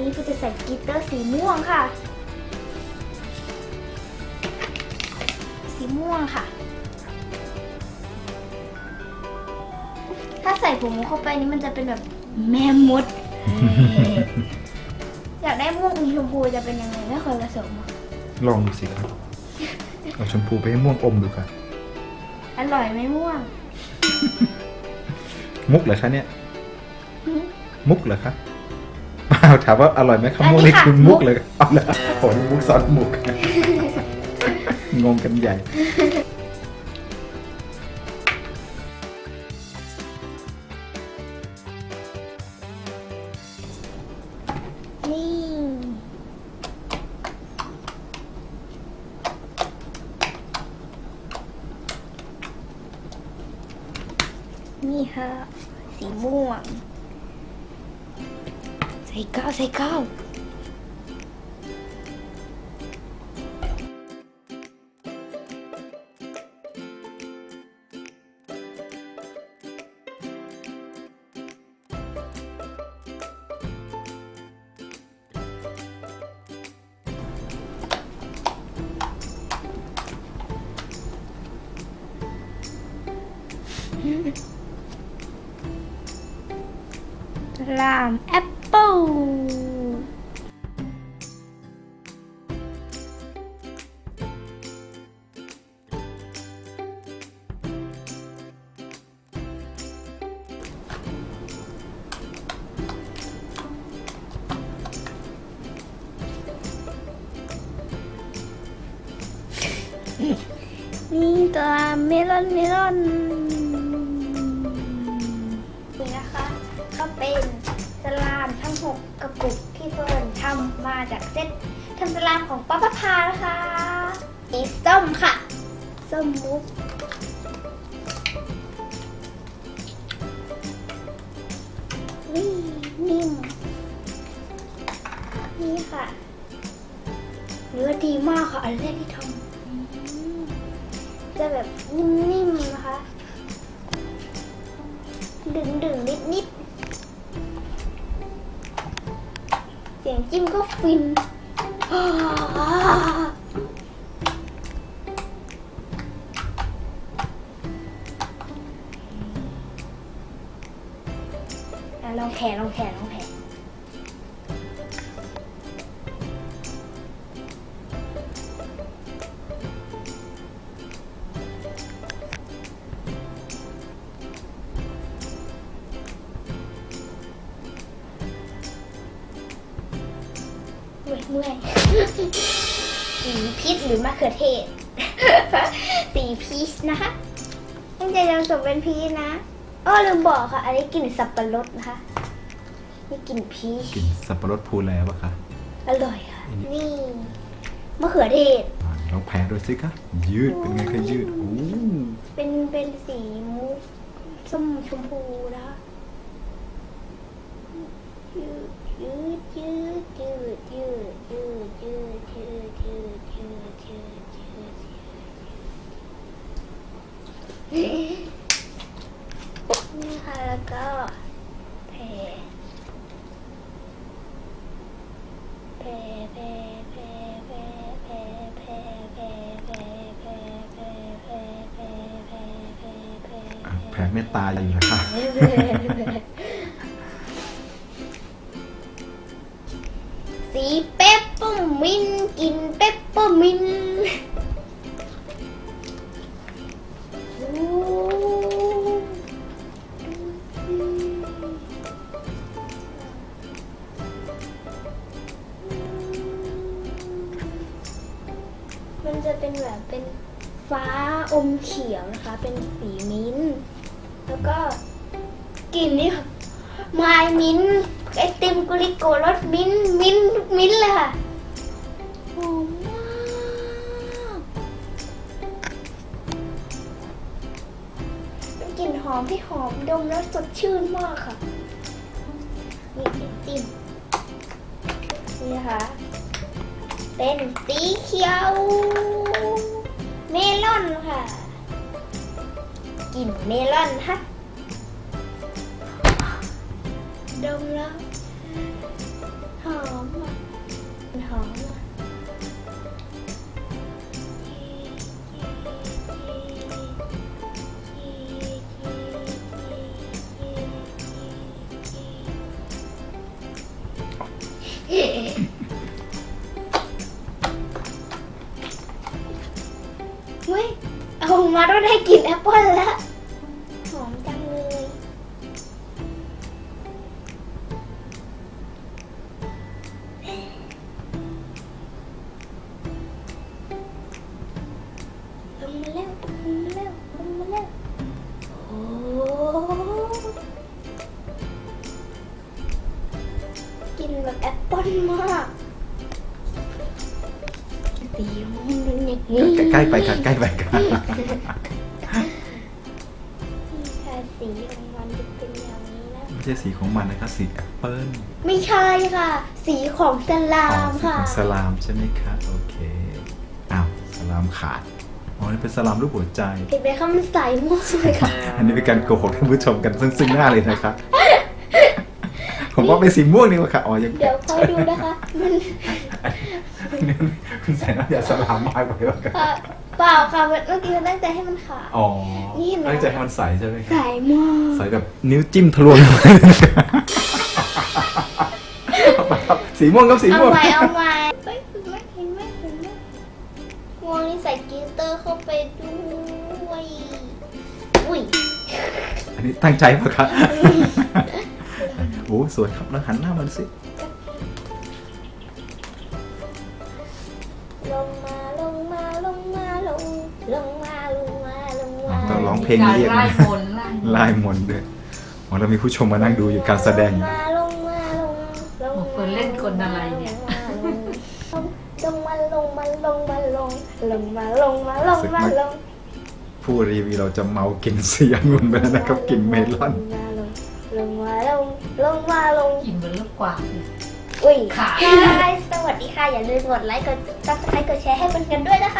นี้พี่จะใส่กลิตเตอร์สีม่วงค่ะ สีม่วงค่ะ ถ้าใส่ผงเข้าไปนี่มันจะเป็นแบบแม่มด อยากได้ม่วงอมชมพูจะเป็นยังไงไม่เคยผสมอะลองดูสิครับ เอาชมพูไปให้ม่วงอมดูค่ะ อร่อยไหมม่วง มุกเหรอคะเนี่ย มุกเหรอคะ เปล่าถามว่าอร่อยไหมคะม่วงนี่คือมุกเลยเอาละโหนี่มุกซ้อนมุก งงกันใหญ่นี่นี่ค่ะ สีม่วง Xây cao, xây cao làm ép ปเปิลนี่ตัวเมลอนเมลอนนี่นะคะก็เป็น ลามทั้ง6กระปุกที่เฟิร์นทำมาจากเซตทำสลามของป้าประพานะคะสีส้มค่ะ ส้มมุกนี่นิ่ม นี่ค่ะ เนื้อดีมากค่ะ อันแรกที่ทำอืมจะแบบนิ่มๆนะคะ ดึงดึงนิด สียงจิ้มก็ฟินลองแขนลองแขน สีพีชหรือมะเขือเทศ สีพีชนะคะตั้งใจจะผสมเป็นพีชนะอ้อลืมบอกค่ะ อันนี้กลิ่นสับปะรดนะคะ นี่กลิ่นพีช กินสับปะรดพูนแล้วปะคะอร่อยค่ะ นี่มะเขือเทศ อ่าลองแพ้ดูสิคะยืดเป็นไงคะยืดโอ้เป็นเป็นสีมุกส้มชมพูนะคะยืดยืดยืดยื ดยืดยืดยืดยืดยืดยืดยืดยืดนี่ค่ะแล้วก็แผ่แผ่แผ่แผ่แผ่แผ่แผ่แผ่แผ่แผ่แผ่แผ่แผ่แผ่แผ่แผ่แผ่อะแพ้เมตตาอยู่นะคะสี มินกินเปปเปอร์มินต์มันจะเป็นแบบเป็นฟ้าอมเขียวนะคะ เป็นสีมิ้นท์แล้วก็กลิ่นนี่ค่ะมายมิ้นท์ไอติมกุลิโกรสมิ้นท์มิ้นท์มิ้นท์เลยค่ะ มมากเป็นกลิ่นหอมที่หอมดมแล้วสดชื่นมากค่ะ นี่ไอติมนี่นะคะ เป็นสีเขียว เมลอนค่ะกลิ่นเมลอนฮะดมแล้วหอม เว้ย เอามาต้องได้กินแอปเปิ้ลแล้วหอมจังเลยลงมาแล้วลงมาแล้วลงมาแล้วโอ้กินแบบแอปเปิ้ลมากตีมัน เป็นอย่างนี้ใกล้ๆไปค่ะใกล้ไปค่ะค่ะสีของมันจะเป็นอย่างนี้นะไม่ใช่สีของมันนะคะสีแอปเปิ้ลไม่ใช่ค่ะ สีของสลาอ๋อมสีค่ะของสลามใช่ไหมคะโอเคอ้าวสลามขาดอ๋อนี่เป็นสลามรูปหัวใจ เห็นไหมคะมันใสมากเลยค่ะอันนี้เป็นการโกหกท่านผู้ชมกันซึ่งซึ่งหน้าเลยนะครับผมว่าเป็นสีม่วงนี่แหละค่ะอ๋อยังเดี๋ยวคอยดูนะคะ มัน คุณใส่น้ำยาสลามมากไปแล้วกันเอ่อเปล่าค่ะเมื่อกี้เราตั้งใจให้มันขาว อ๋อนี่เห็นไหม ตั้งใจให้มันใสใช่ไหมคใสรับมาก ใสแบบนิ้วจิ้มทะลวงลงไปเอาไปครับสีม่วงครับสีเอาม่วงใหม่เอาใหม่เฮ้ยเห็นไหมเห็นไหมเห็นไหมวงนี้ใส่กลิตเตอร์เข้าไปด้วย อุ้ย อันนี้ตั้งใจปะครับ โอ้สวยครับแล้วหันหน้ามันสิ ลงลงมาลงมาลงมาต้องร้องเพลงเรียกไล่นะมนต์ไล่มนต์ลายมนต์ด้วยอ๋อเรามีผู้ชมมานั่งดูอยู่การแสดงลงมาลงมาลงลงโอ้เฟิร์นเล่นคนอะไรเนี่ยลงมาลงมาลงมาลงลงมาลงมาลงมาลง ผู้รีวิวเราจะเมากินเสียงุ่นไปแล้วนะครับกินเมลอน ลงมาลงลงมาลง กินเหมือนลูกกวาดเลย อุ้ยค่ะ嗨สวัสดีค่ะ อย่าลืมกดไลค์ กดซับสไครต์กดแชร์ให้เพื่อนๆด้วยนะคะ